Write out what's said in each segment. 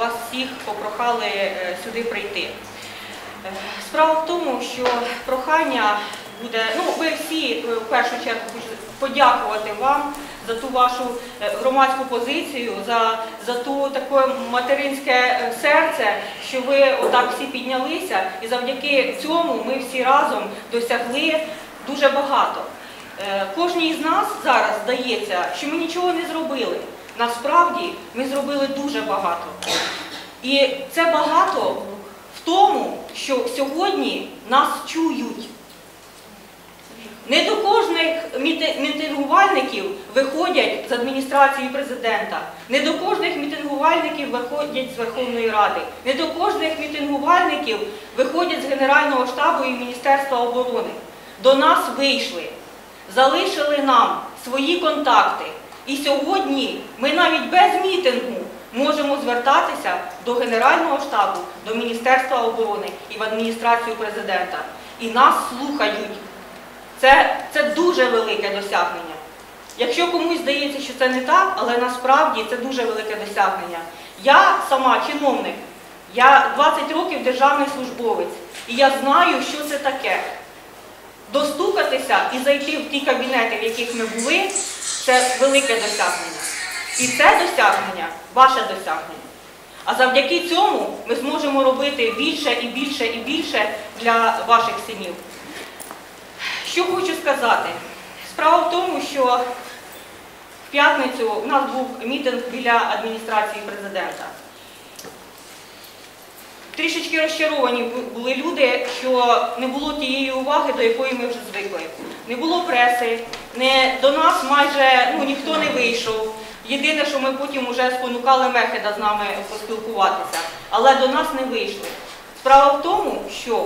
вас всіх попрохали е, сюди прийти. Е, Справа в тому, що прохання буде, ну ви всі е, в першу чергу хочу подякувати вам за ту вашу громадську позицію, за, за ту таке материнське серце, що ви отак всі піднялися, і завдяки цьому ми всі разом досягли дуже багато. Кожній з нас зараз здається, що ми нічого не зробили. Насправді ми зробили дуже багато. І це багато в тому, що сьогодні нас чують. Не до кожних мітингувальників виходять з адміністрації президента, не до кожних мітингувальників виходять з Верховної Ради, не до кожних мітингувальників виходять з Генерального штабу і Міністерства оборони. До нас вийшли, залишили нам свої контакти. І сьогодні ми навіть без мітингу можемо звертатися до Генерального штабу, до Міністерства оборони і в адміністрацію президента. І нас слухають. Це, це дуже велике досягнення. Якщо комусь здається, що це не так, але насправді це дуже велике досягнення. Я сама чиновник, я 20 років державний службовець, і я знаю, що це таке. Достукатися і зайти в ті кабінети, в яких ми були, це велике досягнення. І це досягнення ваше досягнення. А завдяки цьому ми зможемо робити більше і більше і більше для ваших синів. Що хочу сказати? Справа в тому, що в п'ятницю у нас був мітинг біля адміністрації президента. Трішечки розчаровані були люди, що не було тієї уваги, до якої ми вже звикли. Не було преси, не, до нас майже ну, ніхто не вийшов. Єдине, що ми потім вже спонукали Мехеда з нами поспілкуватися, але до нас не вийшли. Справа в тому, що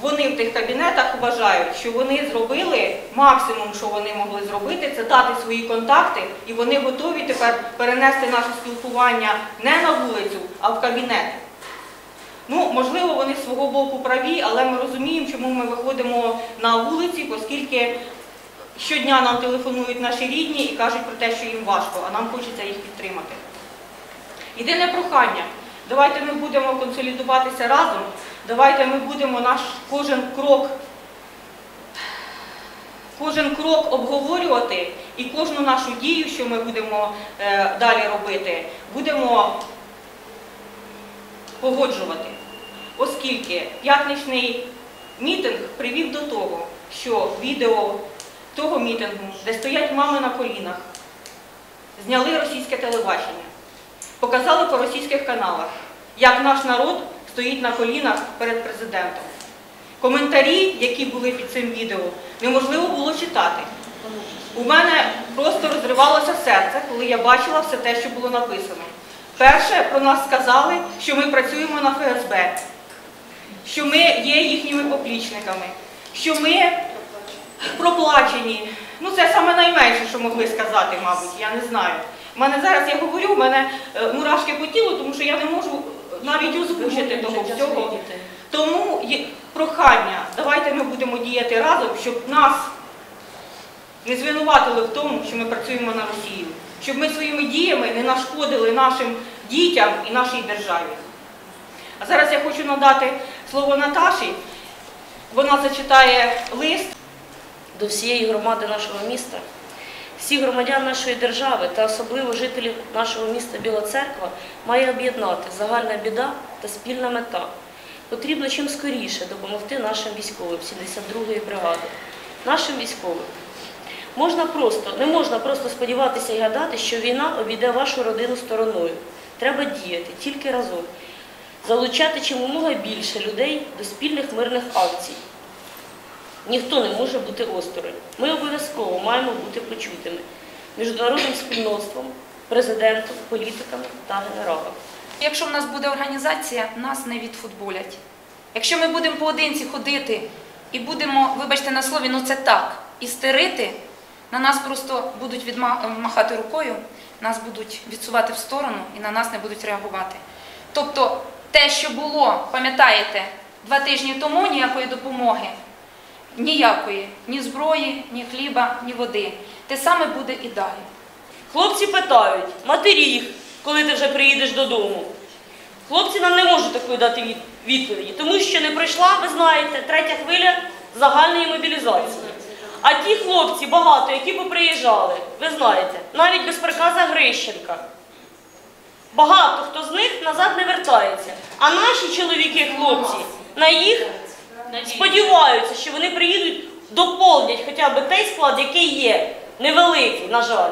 вони в тих кабінетах вважають, що вони зробили максимум, що вони могли зробити, це дати свої контакти, і вони готові тепер перенести наше спілкування не на вулицю, а в кабінет. Ну, можливо, вони з свого боку праві, але ми розуміємо, чому ми виходимо на вулиці, оскільки щодня нам телефонують наші рідні і кажуть про те, що їм важко, а нам хочеться їх підтримати. Єдине прохання. Давайте ми будемо консолідуватися разом, давайте ми будемо наш кожен крок, кожен крок обговорювати і кожну нашу дію, що ми будемо е, далі робити, будемо погоджувати. Оскільки п'ятничний мітинг привів до того, що відео того мітингу, де стоять мами на колінах, зняли російське телебачення, показали по російських каналах, як наш народ стоїть на колінах перед президентом. Коментарі, які були під цим відео, неможливо було читати. У мене просто розривалося серце, коли я бачила все те, що було написано. Перше, про нас сказали, що ми працюємо на ФСБ, що ми є їхніми поплічниками, що ми проплачені. Ну, це саме найменше, що могли сказати, мабуть, я не знаю. У мене зараз я говорю, в мене е, мурашки по тілу, тому що я не можу навіть озвучити того всього. Тому є прохання, давайте ми будемо діяти разом, щоб нас не звинуватили в тому, що ми працюємо на Росію, щоб ми своїми діями не нашкодили нашим дітям і нашій державі. А зараз я хочу надати слово Наташі. Вона зачитає лист. До всієї громади нашого міста, всіх громадян нашої держави та особливо жителів нашого міста Біла Церква має об'єднати загальна біда та спільна мета. Потрібно чим скоріше допомогти нашим військовим 72-ї бригади, нашим військовим. Можна просто, не можна просто сподіватися і гадати, що війна обійде вашу родину стороною. Треба діяти тільки разом, залучати чимомога більше людей до спільних мирних акцій. Ніхто не може бути осторонь. Ми обов'язково маємо бути почутими міжнародним спільнотством, президентом, політиками та генералами. Якщо в нас буде організація, нас не відфутболять. Якщо ми будемо поодинці ходити і будемо, вибачте на слові, ну це так, істерити, на нас просто будуть відма- махати рукою, нас будуть відсувати в сторону і на нас не будуть реагувати. Тобто те, що було, пам'ятаєте, два тижні тому ніякої допомоги, ніякої, ні зброї, ні хліба, ні води. Те саме буде і далі. Хлопці питають, матері їх, коли ти вже приїдеш додому. Хлопці нам не можуть такої дати відповіді, тому що не пройшла, ви знаєте, третя хвиля загальної мобілізації. А ті хлопці багато, які поприїжджали, ви знаєте, навіть без приказа Грищенка. Багато хто з них назад не вертається. А наші чоловіки, хлопці, на їх сподіваються, що вони приїдуть, доповнять хоча б той склад, який є, невеликий, на жаль.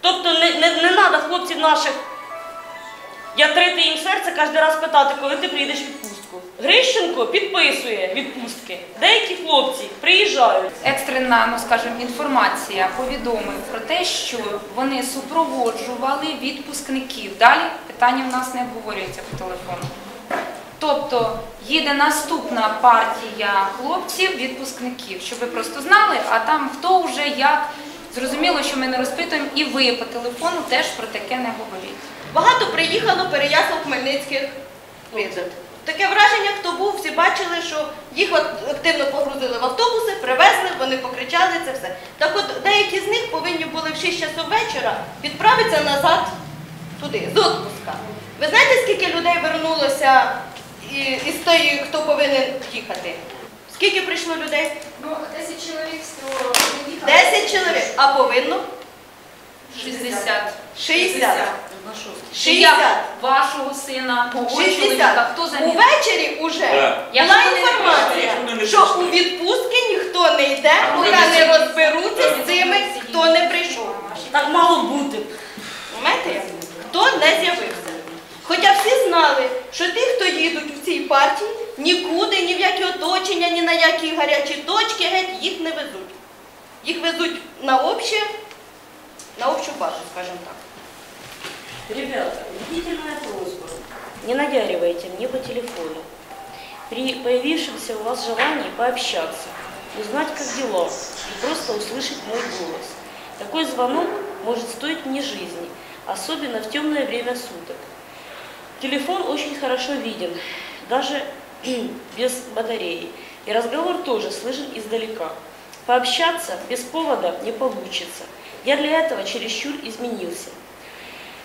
Тобто не, не, не треба хлопців наших ятрити їм серце кожен раз питати, коли ти приїдеш в відпустку. Грищенко підписує відпустки. Деякі хлопці приїжджають. Екстрена, ну скажімо, інформація повідомив про те, що вони супроводжували відпускників. Далі питання в нас не обговорюється по телефону. Тобто їде наступна партія хлопців, відпускників, щоб ви просто знали, а там хто вже як. Зрозуміло, що ми не розпитуємо, і ви по телефону теж про таке не говоріть. Багато приїхало переяслав хмельницьких визват. Таке враження, хто був, всі бачили, що їх активно погрузили в автобуси, привезли, вони покричали це все. Так от деякі з них повинні були в 6 часов вечора відправитися назад туди, з отпуска. Ви знаєте, скільки людей вернулося із тої, хто повинен їхати? Скільки прийшло людей? Ну, 10 чоловік, 10 чоловік, а повинно 60. 60. 60. 60. вашого сина, мого 60. чоловіка, хто замінив? Увечері уже була інформація, що у відпустки ніхто не йде, поки не не нікуди, ні в які оточення, ні на які гарячі точки, геть їх не везуть. Їх везуть на обще, на общу базу, скажімо так. Ребята, убедительная просьба. Не наяривайте мне по телефону. При появившемся у вас желании пообщаться, узнать, как дела, и просто услышать мой голос. Такой звонок может стоить мне жизни, особенно в темное время суток. Телефон очень хорошо виден, даже без батареи. И разговор тоже слышен издалека. Пообщаться без повода не получится. Я для этого чересчур изменился.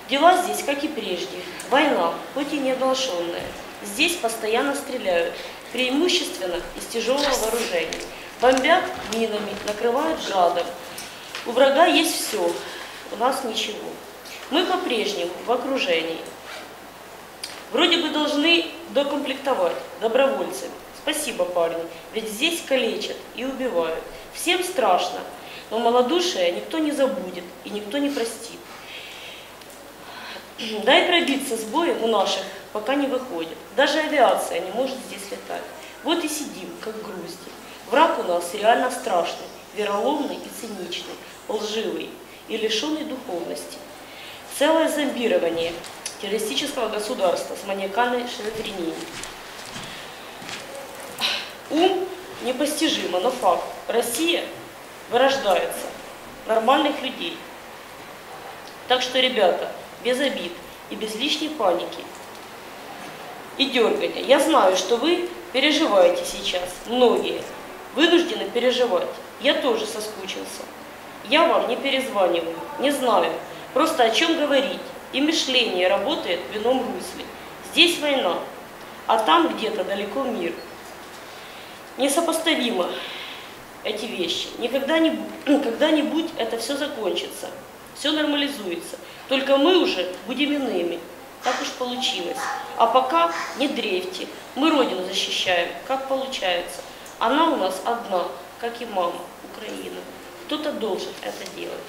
Дела здесь, как и прежде. Война, хоть и неоглашенная. Здесь постоянно стреляют, преимущественно из тяжелого вооружения. Бомбят минами, накрывают градом. У врага есть все, у нас ничего. Мы по-прежнему в окружении. Вроде бы должны докомплектовать добровольцами. Спасибо, парни, ведь здесь калечат и убивают. Всем страшно, но малодушие никто не забудет и никто не простит. Дай пробиться с боем у наших, пока не выходит. Даже авиация не может здесь летать. Вот и сидим, как грузди. Враг у нас реально страшный, вероломный и циничный, лживый и лишенный духовности. Целое зомбирование террористического государства с маниакальной шизофренией. Ум непостижимо, но факт. Россия вырождается нормальных людей. Так что, ребята, без обид и без лишней паники и дергания. Я знаю, что вы переживаете сейчас, многие, вынуждены переживать. Я тоже соскучился. Я вам не перезваниваю, не знаю, просто о чем говорить. И мышление работает в ином русле. Здесь война, а там где-то далеко мир. Несопоставимо эти вещи. Никогда не, когда-нибудь это все закончится, все нормализуется. Только мы уже будем иными. Так уж получилось. А пока не дрейфьте. Мы Родину защищаем, как получается. Она у нас одна, как и мама, Украина. Кто-то должен это делать.